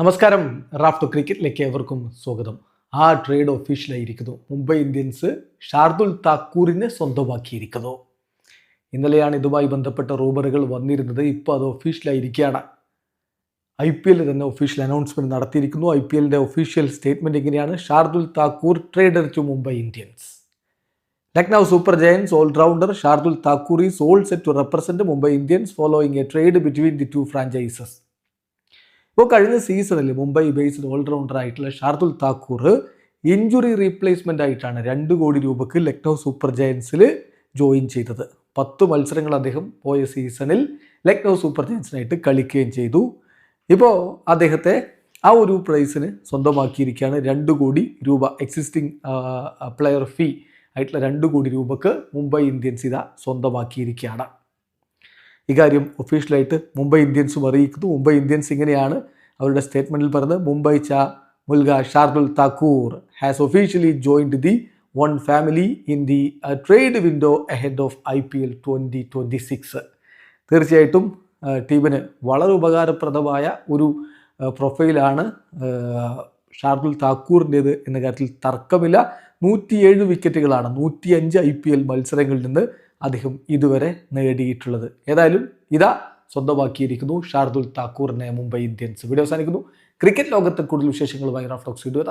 നമസ്കാരം. റാഫ്റ്റോ ക്രിക്കറ്റിലേക്ക് ഏവർക്കും സ്വാഗതം. ആ ട്രേഡ് ഒഫീഷ്യലായിരിക്കുന്നു മുംബൈ ഇന്ത്യൻസ് ഷാർദുൽ താക്കൂറിനെ സ്വന്തമാക്കിയിരിക്കുന്നു. ഇന്നലെയാണ് ഇതുമായി ബന്ധപ്പെട്ട റൂമറുകൾ വന്നിരുന്നത്. ഇപ്പോൾ അത് ഒഫീഷ്യലായിരിക്കുകയാണ് ഐ പി എല്ലിൽ തന്നെ ഒഫീഷ്യൽ അനൗൺസ്മെന്റ് നടത്തിയിരിക്കുന്നു. ഐ പി എല്ലിന്റെ ഒഫീഷ്യൽ സ്റ്റേറ്റ്മെന്റ് ഇങ്ങനെയാണ് Shardul Thakur trader to Mumbai Indians. Lucknow super giants all-rounder Shardul Thakur is all set to represent Mumbai Indians following a trade between the two franchises ഇപ്പോൾ കഴിഞ്ഞ സീസണിൽ Mumbai based allrounder ആയിട്ടുള്ള Shardul Thakur injury replacement ആയിട്ടാണ് രണ്ട് കോടി രൂപയ്ക്ക് Lucknow super ജയൻസിൽ join ചെയ്തത്. പത്ത് മത്സരങ്ങൾ അദ്ദേഹം പോയ സീസണിൽ ലക്നൗ സൂപ്പർ ജയൻസിനായിട്ട് കളിക്കുകയും ചെയ്തു. ഇപ്പോൾ അദ്ദേഹത്തെ ആ ഒരു പ്രൈസിന് സ്വന്തമാക്കിയിരിക്കുകയാണ് രണ്ട് കോടി രൂപ എക്സിസ്റ്റിംഗ് പ്ലെയർ ഫീ ആയിട്ടുള്ള രണ്ട് കോടി രൂപക്ക് മുംബൈ ഇന്ത്യൻസ് ഇതാ സ്വന്തമാക്കിയിരിക്കുകയാണ്. ഇക്കാര്യം ഒഫീഷ്യലായിട്ട് മുംബൈ ഇന്ത്യൻസും അറിയിക്കുന്നു. മുംബൈ ഇന്ത്യൻസ് ഇങ്ങനെയാണ് അവരുടെ സ്റ്റേറ്റ്മെന്റിൽ പറഞ്ഞത്. മുംബൈ ച മുൽഗ Shardul Thakur has officially joined the one family in the trade window ahead of I P L twenty twenty six തീർച്ചയായിട്ടും ആ, ടീമിന് വളരെ ഉപകാരപ്രദമായ ഒരു പ്രൊഫൈലാണ് ആ, ഷാർദുൽ താക്കൂറിന്റേത് എന്ന കാര്യത്തിൽ തർക്കമില്ല. നൂറ്റിയേഴ് വിക്കറ്റുകളാണ് നൂറ്റിയഞ്ച് ഐ പി എൽ മത്സരങ്ങളിൽ നിന്ന് അദ്ദേഹം ഇതുവരെ നേടിയിട്ടുള്ളത്. ഏതായാലും ഇതാ സ്വന്തമാക്കിയിരിക്കുന്നു ഷാർദുൽ താക്കൂറിനെ മുംബൈ ഇന്ത്യൻസ്. വീഡിയോ അവസാനിക്കുന്നു. ക്രിക്കറ്റ് ലോകത്തെ കൂടുതൽ വിശേഷങ്ങളുമായി റാഫ്റ്റോക്സ് ഇടുക